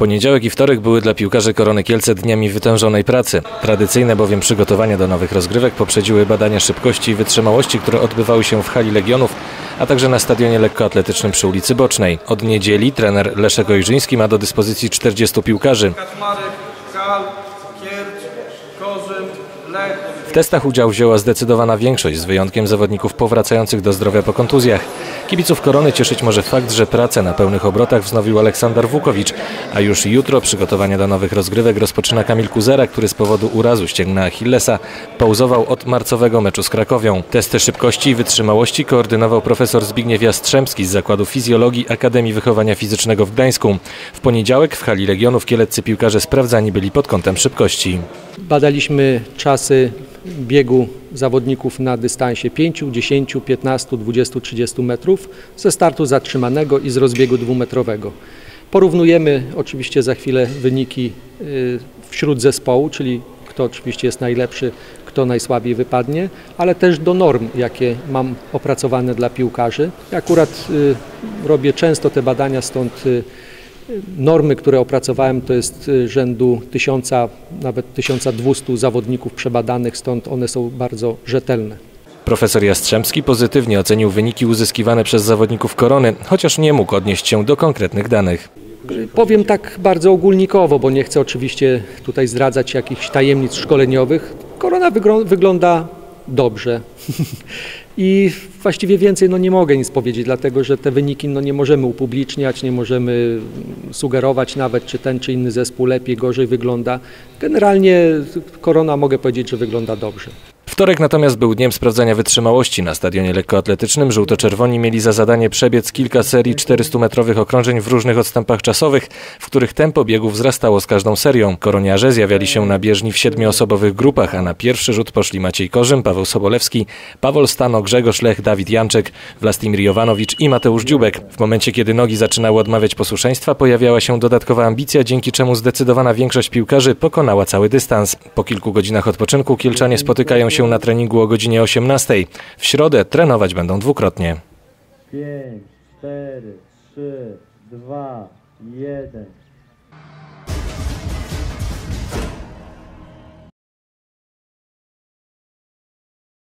Poniedziałek i wtorek były dla piłkarzy Korony Kielce dniami wytężonej pracy. Tradycyjne bowiem przygotowania do nowych rozgrywek poprzedziły badania szybkości i wytrzymałości, które odbywały się w hali Legionów, a także na stadionie lekkoatletycznym przy ulicy Bocznej. Od niedzieli trener Leszek Ojrzyński ma do dyspozycji 40 piłkarzy. Kal. W testach udział wzięła zdecydowana większość, z wyjątkiem zawodników powracających do zdrowia po kontuzjach. Kibiców Korony cieszyć może fakt, że pracę na pełnych obrotach wznowił Aleksander Wukowicz, a już jutro przygotowania do nowych rozgrywek rozpoczyna Kamil Kuzera, który z powodu urazu ścięgna Achillesa pauzował od marcowego meczu z Krakowią. Testy szybkości i wytrzymałości koordynował profesor Zbigniew Jastrzębski z Zakładu Fizjologii Akademii Wychowania Fizycznego w Gdańsku. W poniedziałek w hali Legionów kieleccy piłkarze sprawdzani byli pod kątem szybkości. Badaliśmy czasy biegu zawodników na dystansie 5, 10, 15, 20, 30 metrów ze startu zatrzymanego i z rozbiegu dwumetrowego. Porównujemy oczywiście za chwilę wyniki y, wśród zespołu, czyli kto oczywiście jest najlepszy, kto najsłabiej wypadnie, ale też do norm, jakie mam opracowane dla piłkarzy. Akurat y, robię często te badania, stąd y, Normy, które opracowałem, to jest y, rzędu 1000, nawet 1200 zawodników przebadanych, stąd one są bardzo rzetelne. Profesor Jastrzębski pozytywnie ocenił wyniki uzyskiwane przez zawodników Korony, chociaż nie mógł odnieść się do konkretnych danych. Powiem tak bardzo ogólnikowo, bo nie chcę oczywiście tutaj zdradzać jakichś tajemnic szkoleniowych. Korona wygląda dobrze. I właściwie więcej no, nie mogę nic powiedzieć, dlatego że te wyniki no, nie możemy upubliczniać, nie możemy sugerować nawet, czy ten czy inny zespół lepiej, gorzej wygląda. Generalnie korona mogę powiedzieć, że wygląda dobrze. Wtorek natomiast był dniem sprawdzania wytrzymałości. Na stadionie lekkoatletycznym żółto-czerwoni mieli za zadanie przebiec kilka serii 400-metrowych okrążeń w różnych odstępach czasowych, w których tempo biegów wzrastało z każdą serią. Koroniarze zjawiali się na bieżni w siedmioosobowych grupach, a na pierwszy rzut poszli Maciej Korzym, Paweł Sobolewski, Paweł Stano, Grzegorz Lech, Dawid Janczek, Wlastimir Jowanowicz i Mateusz Dziubek. W momencie, kiedy nogi zaczynały odmawiać posłuszeństwa, pojawiała się dodatkowa ambicja, dzięki czemu zdecydowana większość piłkarzy pokonała cały dystans. Po kilku godzinach odpoczynku Kielczanie spotykają się na treningu o godzinie 18. W środę trenować będą dwukrotnie. 5, 4, 3, 2, 1.